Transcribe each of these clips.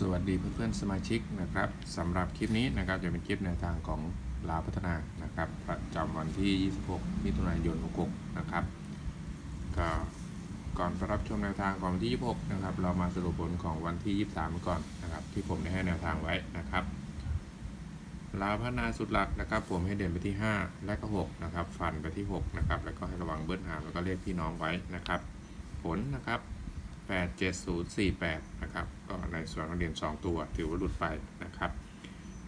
สวัสดีเพื่อนๆสมาชิกนะครับสำหรับคลิปนี้นะครับจะเป็นคลิปแนวทางของลาพัฒนานะครับ ประจำวันที่ 26 มิถุนายน 66 นะครับก็ก่อนไปรับชมแนวทางของวันที่ 26 นะครับ เรามาสรุปผลของวันที่ 23 ก่อนนะครับ ที่ผมได้ให้แนวทางไว้นะครับลาพัฒนาสุดหลักนะครับ ผมให้เด่นไปที่ 5 และก็ 6 นะครับ ฟันไปที่ 6 นะครับ แล้วก็ให้ระวังเบิ้ลหางแล้วก็เรียกพี่น้องไว้นะครับ ผลนะครับ 87048 นะครับ ก็ในส่วนของเด่น2ตัวถือว่าหลุดไปนะครับ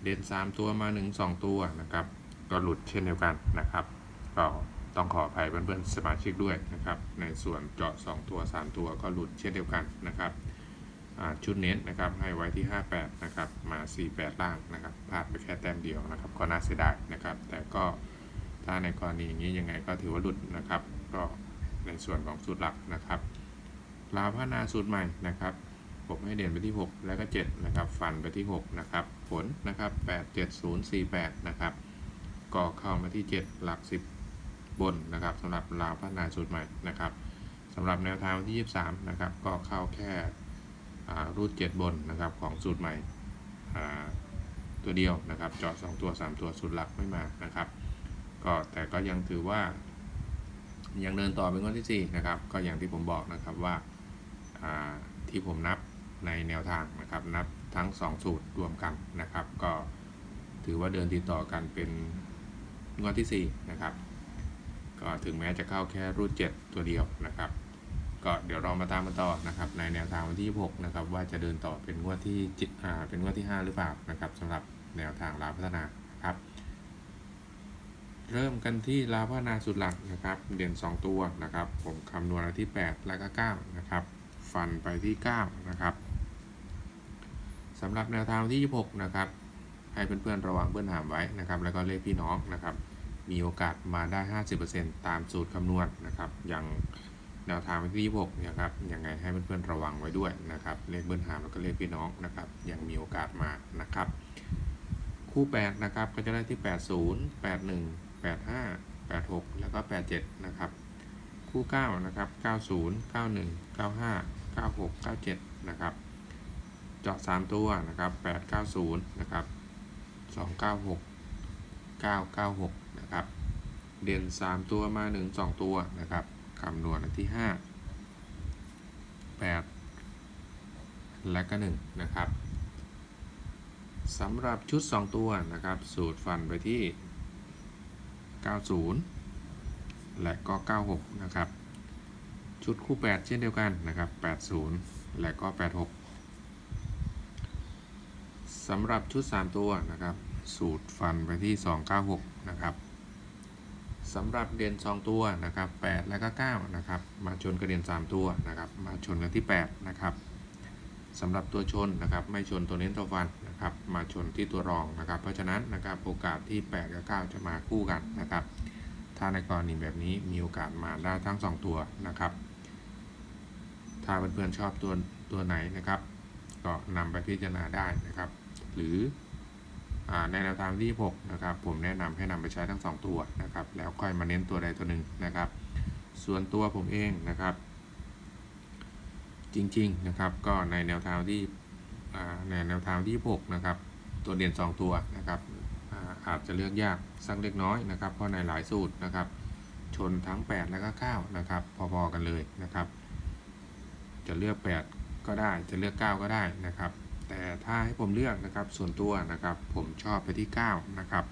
เด่น3ตัวมา 1 2 ตัวนะครับ ก็หลุดเช่นเดียวกันนะครับ ก็ต้องขออภัยเพื่อนๆสมาชิกด้วยนะครับ ในส่วนเจาะ 2 ตัว 3 ตัวก็หลุดเช่นเดียวกันนะครับชุดเน้นนะครับให้ไว้ที่ 58 นะครับมา 48 ล่างนะครับพลาดไปแค่แต้มเดียวนะครับ ก็น่าเสียดายนะครับ แต่ก็ถ้าในกรณีอย่างนี้ยังไงก็ถือว่าหลุดนะครับ ก็ในส่วนของสูตรหลักนะครับ ลาวพัฒนาสูตรใหม่นะครับผมให้เด่นไปที่ 6 แล้วก็ 7 นะครับ ฟันไปที่ 6 นะครับ ผลนะครับ 8 7 0 4 8 นะครับก็เข้ามาที่ 7 หลัก 10 บนนะครับสำหรับลาวพัฒนาสูตรใหม่นะครับสำหรับแนวทางวันที่ 23 นะครับ ก็เข้าแค่รูด7บนนะครับของสูตรใหม่ตัวเดียวนะครับเจาะ2ตัว 3 ตัวสูตรหลักไม่มานะครับ ก็แต่ก็ยังถือว่ายังเดินต่อเป็นงวดที่ 4 นะครับ ก็อย่างที่ผมบอกนะครับว่า ที่ผมนับในแนวทางนะครับ นับทั้ง 2 สูตรรวมกันนะครับ ก็ถือว่าเดินติดต่อกันเป็นงวดที่ 4 นะครับ ก็ถึงแม้จะเข้าแค่รูด 7 ตัวเดียวนะครับ ก็เดี๋ยวเรามาตามกันต่อนะครับ ในแนวทางวันที่ 6 นะครับ ว่าจะเดินต่อเป็นงวดที่จิอ่าเป็นงวดที่ 5 หรือเปล่านะครับสำหรับแนวทางลาพัฒนานะครับ เริ่มกันที่ลาพัฒนาสุดหลักนะครับ เด่น 2 ตัวนะครับ ผมคำนวณที่ 8 แล้วก็9นะครับ ฟันไปที่ 9 นะครับสำหรับแนวทางที่ 26 นะครับ ให้เพื่อนๆระวังเพื่อนหามไว้นะครับ แล้วก็เลขพี่น้องนะครับ มีโอกาสมาได้ 50%ตามสูตรคำนวณนะครับ อย่างแนวทางที่ 26 นะครับ ยังไงให้เพื่อนๆระวังไว้ด้วยนะครับ เลขเบิ้ลหามแล้วก็เลขพี่น้องนะครับ ยังมีโอกาสมานะครับ คู่ 8 นะครับ ก็จะได้ที่ 80 81 85 86 แล้วก็ 87 นะครับ คู่ 9 นะครับ 90 91 95 96 97 นะครับ เจาะ 3 ตัวนะครับ 890 นะครับ 296 996 นะครับ เด่น 3 ตัวมา 1 2 ตัวนะครับคำนวณที่ 5 8 และก็ 1 นะครับสำหรับชุด 2 ตัวนะครับ สูตรฟันไปที่ 90 และก็ 96 นะครับ ชุดคู่ 8 เช่นเดียวกันนะครับ 80 และก็ 86 สำหรับชุด 3 ตัวนะครับ สูตรฟันไปที่ 296 นะครับสำหรับเด่น2 ตัวนะครับ 8 และก็ 9 นะครับ มาชนกระเด่น3 ตัวนะครับ มาชนกันที่ 8 นะครับสำหรับตัวชนนะครับ ไม่ชนตัวเน้นตัวฟันนะครับ มาชนที่ตัวรองนะครับ เพราะฉะนั้นนะครับโอกาสที่ 8 กับ 9 จะมาคู่กันนะครับ ถ้าในกรณีแบบนี้มีโอกาสมาได้ทั้ง 2 ตัวนะครับ ถ้าเพื่อนๆชอบตัวตัวไหนนะครับ ก็นำไปพิจารณาได้นะครับ หรือในแนวทางที่ 6 นะครับ ผมแนะนำให้นำไปใช้ทั้ง 2 ตัวนะครับ แล้วค่อยมาเน้นตัวใดตัวหนึ่งนะครับ ส่วนตัวผมเองนะครับ จริงๆนะครับ ก็ในแนวทางที่ในแนวทางที่ 6 นะครับ ตัวเด่น 2 ตัวนะครับ อาจจะเลือกยากสักเล็กน้อยนะครับ เพราะในหลายสูตรนะครับ ชนทั้ง 8 และก็9นะครับ พอๆกันเลยนะครับ จะเลือก 8 ก็ได้จะเลือก 9 ก็ได้นะครับ แต่ถ้าให้ผมเลือกนะครับส่วนตัวนะครับ ผมชอบไปที่ 9 นะครับ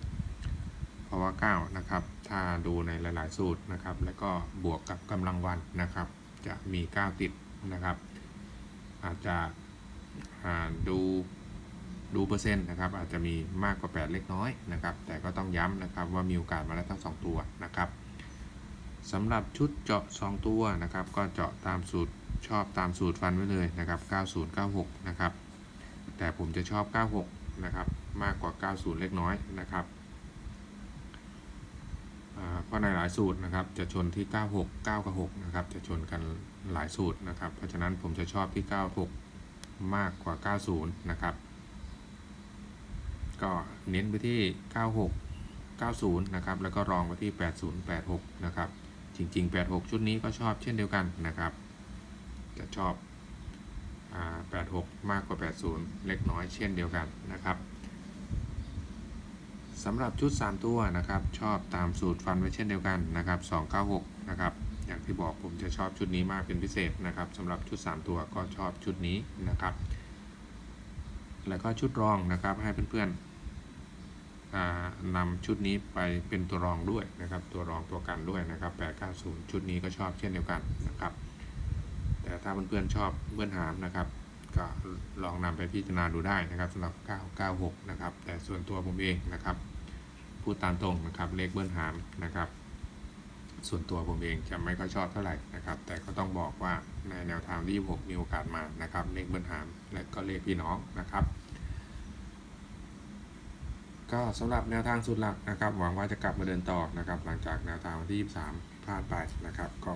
เพราะว่า 9 นะครับ ถ้าดูในหลาย ๆ สูตรนะครับ แล้วก็บวกกับกำลังวันนะครับ จะมี 9 ติดนะครับ อาจจะอ่าดู ดูเปอร์เซ็นต์นะครับอาจจะมีมากกว่า 8 เล็กน้อยนะครับแต่ก็ต้องย้ำนะครับว่ามีโอกาสมาแล้วทั้ง 2 ตัวนะครับสำหรับชุดเจาะ 2 ตัวนะครับก็เจาะตามสูตรชอบตามสูตรฟันไว้เลยนะครับ 90 96 นะครับแต่ผมจะชอบ 96 นะครับมากกว่า 90 เล็กน้อยนะครับเพราะในหลายสูตรนะครับจะชนที่ 96 9 กับ6นะครับจะชนกันหลายสูตรนะครับเพราะฉะนั้นผมจะชอบที่ 96 มากกว่า 90 นะครับ ก็เน้นไปที่ 96 90 นะครับ แล้วก็รองไปที่ 80 86 นะครับ จริง ๆ 86 ชุดนี้ก็ชอบเช่นเดียวกันนะครับ จะชอบอ่า86 มากกว่า 80 เล็กน้อยเช่นเดียวกันนะครับสำหรับชุด 3 ตัวนะครับ ชอบตามสูตรฟันไว้เช่นเดียวกันนะครับ 296 นะครับ อย่างที่บอกผมจะชอบชุดนี้มากเป็นพิเศษนะครับสำหรับชุด 3 ตัวก็ชอบชุดนี้นะครับ แล้วก็ชุดรองนะครับ ให้เพื่อนๆนำชุดนี้ไปเป็นตัวรองด้วยนะครับ ตัวรองตัวกันด้วยนะครับ 890 ชุดนี้ก็ชอบเช่นเดียวกันนะครับ แต่ถ้าเพื่อนๆชอบเพื่อนหามนะครับ ก็ลองนำไปพิจารณาดูได้นะครับสำหรับ 996 นะครับ แต่ส่วนตัวผมเองนะครับ พูดตามตรงนะครับเลขเบิ้ลหามนะครับ ส่วนตัวผมเองจะไม่ค่อยชอบเท่าไหร่นะครับ แต่ก็ต้องบอกว่าในแนวทางที่26มีโอกาสมานะครับเลขเบิ้ลหามและก็เลขพี่น้องนะครับก็สำหรับแนวทางสุดหลักนะครับ หวังว่าจะกลับมาเดินต่อนะครับ หลังจากแนวทางวันที่ 23พลาดไปนะครับ ก็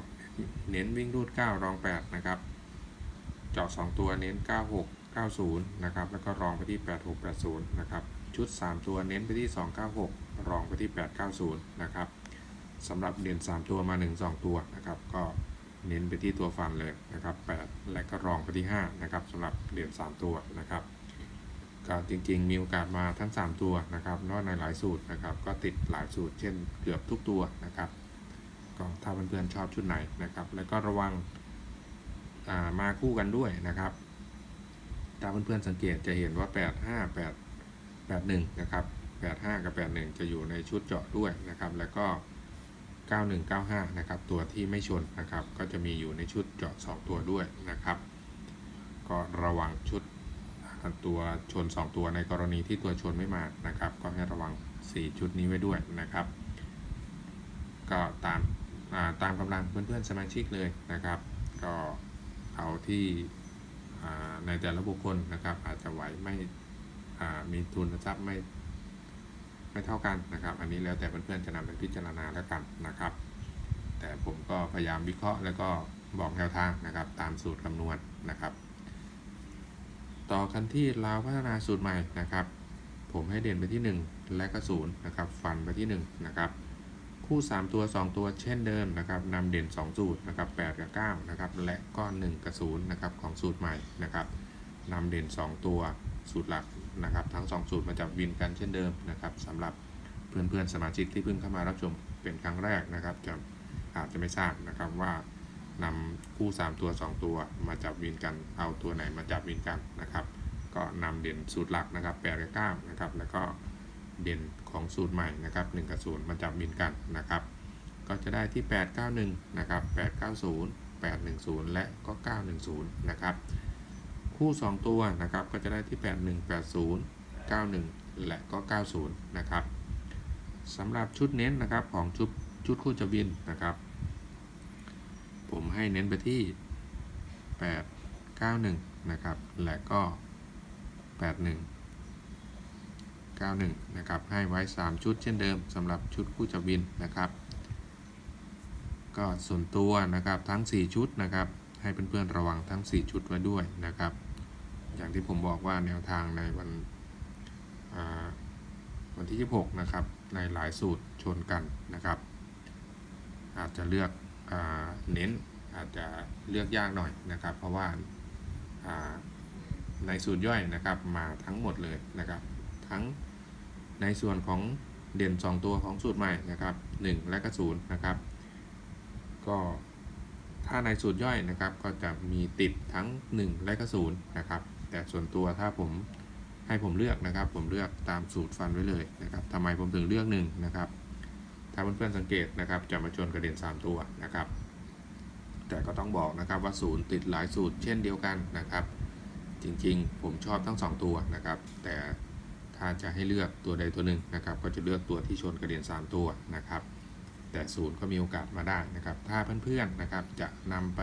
เน้นวิ่งรูด 9 รอง 8 นะครับ เจาะ 2 ตัวเน้น 96 90 นะครับ แล้วก็รองไปที่ 8680 นะครับ ชุด 3 ตัวเน้นไปที่ 296 รองไปที่ 890 นะครับ สำหรับเด่น 3 ตัวมา 1 2 ตัวนะครับ ก็เน้นไปที่ตัวฟันเลยนะครับ 8 และก็รองไปที่ 5 นะครับสำหรับเด่น 3 ตัวนะครับก็จริงๆ มีโอกาสมาทั้ง 3 ตัวนะครับนอกในหลายสูตรนะครับ ก็ติดหลายสูตร เช่นเกือบทุกตัวนะครับก็ถ้าเพื่อนๆชอบชุดไหนนะครับ แล้วก็ระวังามาคู่กันด้วยนะครับถ้าเพื่อนๆสังเกตจะเห็นว่า 8 5 8 81 นะครับ 85 กับ 81 จะอยู่ในชุดเจาะด้วยนะครับ แล้วก็ 9195 นะครับ ตัวที่ไม่ชนนะครับ ก็จะมีอยู่ในชุดเจาะ 2 ตัวด้วยนะครับ ก็ระวังชุดตัวชน 2 ตัวในกรณีที่ตัวชนไม่มานะครับ ก็ให้ระวัง 4 ชุดนี้ไว้ด้วยนะครับ ก็ตามาตามกำลังเพื่อนๆสมาชิกเลยนะครับ ก็เอาที่ในแต่ละบุคคลนะครับ อาจจะไหวไม่มีทุนทรัพย์ไม่ ไม่เท่ากันนะครับ อันนี้แล้วแต่เพื่อนๆจะนำไปพิจารณาแล้วกันนะครับ แต่ผมก็พยายามวิเคราะห์แล้วก็บอกแนวทางนะครับ ตามสูตรคำนวณนะครับ ต่อกันที่ลาวพัฒนาสูตรใหม่นะครับ ผมให้เด่นไปที่ 1 และก็0นะครับฟันไปที่1นะครับคู่ 3 ตัว 2 ตัวเช่นเดิมนะครับนำเด่น 2 สูตรนะครับ8กับ9นะครับและก็1กับ0นะครับของสูตรใหม่นะครับนำเด่น 2 ตัว สูตรหลักนะครับ ทั้ง 2 สูตรมาจับวินกันเช่นเดิมนะครับสำหรับเพื่อนๆสมาชิกที่เพิ่งเข้ามารับชมเป็นครั้งแรกนะครับ จะอาจจะไม่ทราบนะครับว่านำคู่ 3 ตัว 2 ตัวมาจับวินกันเอาตัวไหนมาจับวินกันนะครับ ก็นำเด่นสูตรหลักนะครับ8กับ9นะครับแล้วก็เด่นของสูตรใหม่นะครับ1กับ0มาจับบินกันนะครับ ก็จะได้ที่ 891 นะครับ 890 810 และก็ 910 นะครับ คู่ 2 ตัวนะครับก็จะได้ที่ 8180 91 และก็ 90 นะครับสำหรับชุดเน้นนะครับของชุดชุดคู่จะบินนะครับ ผมให้เน้นไปที่ 891 นะครับ และก็ 81 91 นะครับ ให้ไว้ 3 ชุดเช่นเดิมสำหรับชุดคู่จับวินนะครับ ก็ส่วนตัวนะครับทั้ง 4 ชุดนะครับ ให้เพื่อนๆระวังทั้ง 4 ชุดไว้ด้วยนะครับ อย่างที่ผมบอกว่าแนวทางในวันวันที่ 26 นะครับ ในหลายสูตรชนกันนะครับ อาจจะเลือกอเน้นอาจจะเลือกยากหน่อยนะครับ เพราะว่าอ่าในสูตรย่อยนะครับมาทั้งหมดเลยนะครับ ทั้งในส่วนของเด่น 2 ตัวของสูตรใหม่นะครับ 1 และก็0นะครับ ก็ถ้าในสูตรย่อยนะครับก็จะมีติดทั้ง 1 และก็0นะครับ แต่ส่วนตัวถ้าผมให้ผมเลือกนะครับ ผมเลือกตามสูตรฟันไว้เลยนะครับทำไมผมถึงเลือก1นะครับ ถ้าเพื่อนๆสังเกตนะครับจะมาชนกระเด็น 3 ตัวนะครับ แต่ก็ต้องบอกนะครับว่าศูนย์ติดหลายสูตรเช่นเดียวกันนะครับ จริงๆ ผมชอบทั้ง 2 ตัวนะครับ แต่ถ้าจะให้เลือกตัวใดตัวหนึ่งนะครับ ก็จะเลือกตัวที่ชนกระเด็น 3 ตัวนะครับ แต่ศูนย์ก็มีโอกาสมาได้นะครับ ถ้าเพื่อนๆนะครับจะนำไป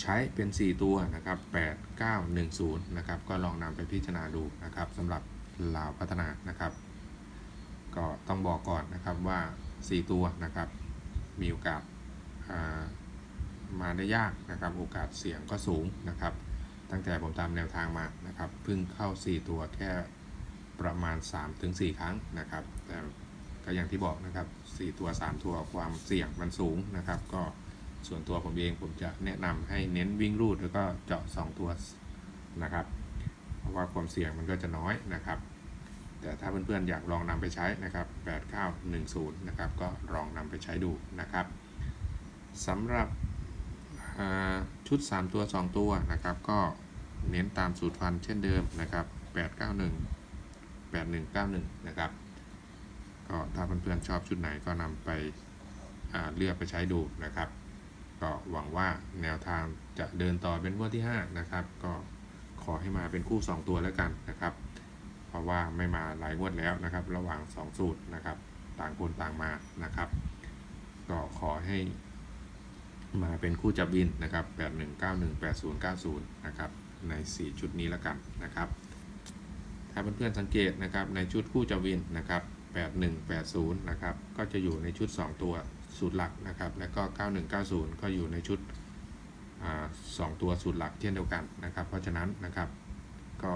ใช้เป็น 4 ตัวนะครับ 8 9 1 0 นะครับ ก็ลองนำไปพิจารณาดูนะครับสำหรับลาวพัฒนานะครับ ก็ต้องบอกก่อนนะครับว่า 4 ตัวนะครับ มีโอกาสามาได้ยากนะครับ โอกาสเสี่ยงก็สูงนะครับ ตั้งแต่ผมตามแนวทางมานะครับเพิ่งเข้า 4 ตัวแค่ประมาณ 3-4 ครั้งนะครับ แต่ก็อย่างที่บอกนะครับ 4 ตัว 3 ตัวความเสี่ยงมันสูงนะครับ ก็ ส่วนตัวผมเองผมจะแนะนำให้เน้นวิ่งรูดแล้วก็เจาะ 2 ตัวนะครับ เพราะว่าความเสี่ยงมันก็จะน้อยนะครับ แต่ถ้าเพื่อนๆอยากลองนำไปใช้นะครับ8910นะครับก็ลองนำไปใช้ดูนะครับสำหรับชุด 3 ตัว 2 ตัวนะครับก็เน้นตามสูตรฟันเช่นเดิมนะครับ891 8191นะครับก็ถ้าเพื่อนๆชอบชุดไหนก็นำไปเลือกไปใช้ดูนะครับ ก็หวังว่าแนวทางจะเดินต่อเป็นงวดที่ 5 นะครับ ก็ขอให้มาเป็นคู่ 2 ตัวแล้วกันนะครับ เพราะว่าไม่มาหลายงวดแล้วนะครับ ระหว่าง 2 สูตรนะครับ ต่างคนต่างมานะครับ ก็ขอให้มาเป็นคู่จับวินนะครับ8191 8090นะครับใน 4 ชุดนี้แล้วกันนะครับ ถ้าเพื่อนๆสังเกตนะครับในชุดคู่จับวินนะครับ8180นะครับก็จะอยู่ในชุด 2 ตัว สูตรหลักนะครับ แล้วก็ 9190 ก็อยู่ในชุดอสองตัวสูตรหลักเช่นเดียวกันนะครับ เพราะฉะนั้นนะครับก็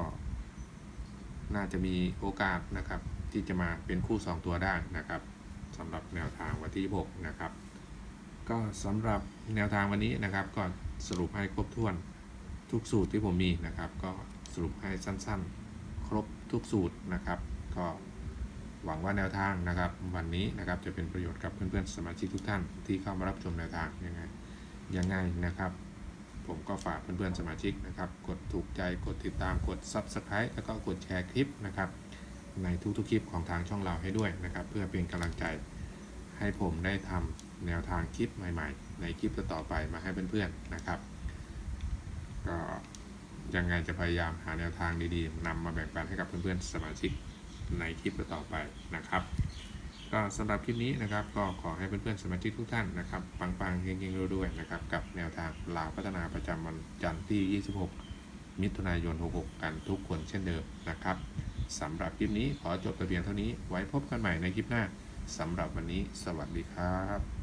น่าจะมีโอกาสนะครับที่จะมาเป็นคู่ 2 ตัวได้นะครับสำหรับแนวทางวันที่6นะครับ ก็สำหรับแนวทางวันนี้นะครับ ก็สรุปให้ครบถ้วนทุกสูตรที่ผมมีนะครับ ก็สรุปให้สั้นๆ ครบทุกสูตรนะครับ ก็ หวังว่าแนวทางนะครับ วันนี้นะครับจะเป็นประโยชน์กับเพื่อนๆสมาชิกทุกท่านที่เข้ามารับชมแนวทางยังไงยังไงนะครับ ผมก็ฝากเพื่อนๆสมาชิกนะครับ กดถูกใจกดติดตามกด Subscribe แล้วก็กดแชร์คลิปนะครับ ในทุกๆคลิปของทางช่องเราให้ด้วยนะครับ เพื่อเป็นกำลังใจให้ผมได้ทำแนวทางคลิปใหม่ๆ ในคลิปต่อไปมาให้เพื่อนๆนะครับ ก็ยังไงจะพยายามหาแนวทางดีๆนำมาแบ่งปันให้กับเพื่อนๆสมาชิก ในคลิปต่อไปนะครับ ก็สำหรับคลิปนี้นะครับ ก็ขอให้เพื่อนๆสมาชิกทุกท่านนะครับปังๆเก่งๆรวยๆนะครับ กับแนวทางลาวพัฒนาประจำวันจันทร์ที่ 26 มิถุนายน 66 กันทุกคนเช่นเดิมนะครับสำหรับคลิปนี้ขอจบแต่เพียงเท่านี้ไว้พบกันใหม่ในคลิปหน้าสำหรับวันนี้ สวัสดีครับ